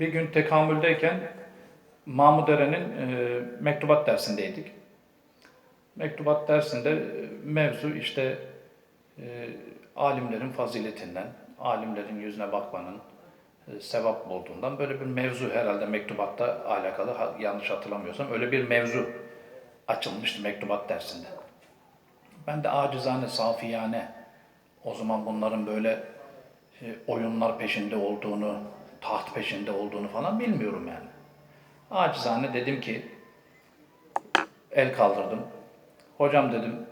Bir gün tekamüldeyken Mahmud Eren'in e, mektubat dersindeydik. Mektubat dersinde e, mevzu işte e, alimlerin faziletinden, alimlerin yüzüne bakmanın e, sevap olduğundan böyle bir mevzu herhalde mektubatta alakalı yanlış hatırlamıyorsam öyle bir mevzu açılmıştı mektubat dersinde. Ben de acizane, safiyane o zaman bunların böyle e, oyunlar peşinde olduğunu, taht peşinde olduğunu falan bilmiyorum yani. Acizane dedim ki, el kaldırdım. Hocam dedim,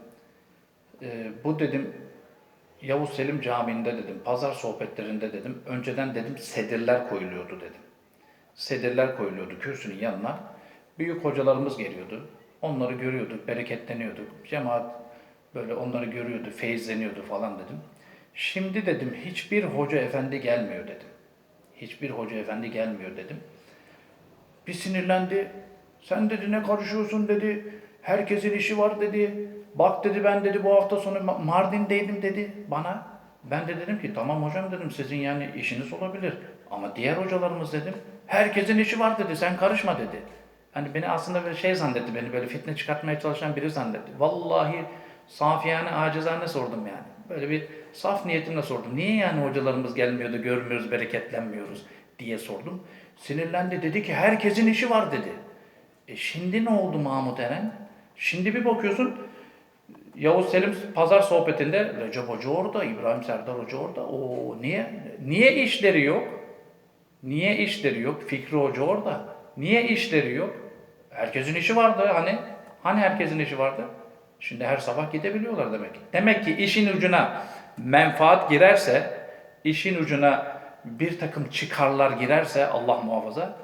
e, bu dedim Yavuz Selim Camii'nde dedim, pazar sohbetlerinde dedim, önceden dedim sedirler koyuluyordu dedim. Sedirler koyuluyordu kürsünün yanına. Büyük hocalarımız geliyordu. Onları görüyorduk, bereketleniyorduk. Cemaat böyle onları görüyordu, feyizleniyordu falan dedim. Şimdi dedim hiçbir hoca efendi gelmiyor dedim. Hiçbir hoca efendi gelmiyor dedim. Bir sinirlendi. Sen dedi ne karışıyorsun dedi. Herkesin işi var dedi. Bak dedi ben dedi bu hafta sonu Ma- Mardin'deydim dedi bana. Ben de dedim ki tamam hocam dedim sizin yani işiniz olabilir. Ama diğer hocalarımız dedim herkesin işi var dedi sen karışma dedi. Hani beni aslında böyle şey zannetti beni böyle fitne çıkartmaya çalışan biri zannetti. Vallahi safiyane acizane sordum yani. Böyle bir saf niyetimle sordum. Niye yani hocalarımız gelmiyordu, görmüyoruz, bereketlenmiyoruz diye sordum. Sinirlendi dedi ki herkesin işi var dedi. E şimdi ne oldu Mahmut Eren? Şimdi bir bakıyorsun Yavuz Selim pazar sohbetinde Recep Hoca orada, İbrahim Serdar Hoca orada. O niye? Niye işleri yok? Niye işleri yok? Fikri Hoca orada. Niye işleri yok? Herkesin işi vardı hani. Hani herkesin işi vardı? Şimdi her sabah gidebiliyorlar demek ki. Demek ki işin ucuna menfaat girerse, işin ucuna bir takım çıkarlar girerse Allah muhafaza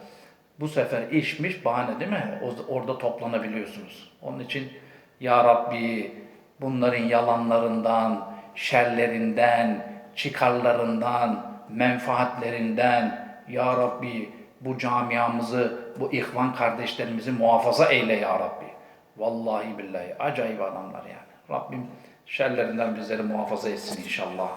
bu sefer işmiş bahane değil mi? Orada toplanabiliyorsunuz. Onun için Ya Rabbi bunların yalanlarından, şerlerinden, çıkarlarından, menfaatlerinden Ya Rabbi bu camiamızı, bu ihvan kardeşlerimizi muhafaza eyle Ya Rabbi. Vallahi billahi acayip adamlar yani. Rabbim şerlerinden bizleri muhafaza etsin inşallah.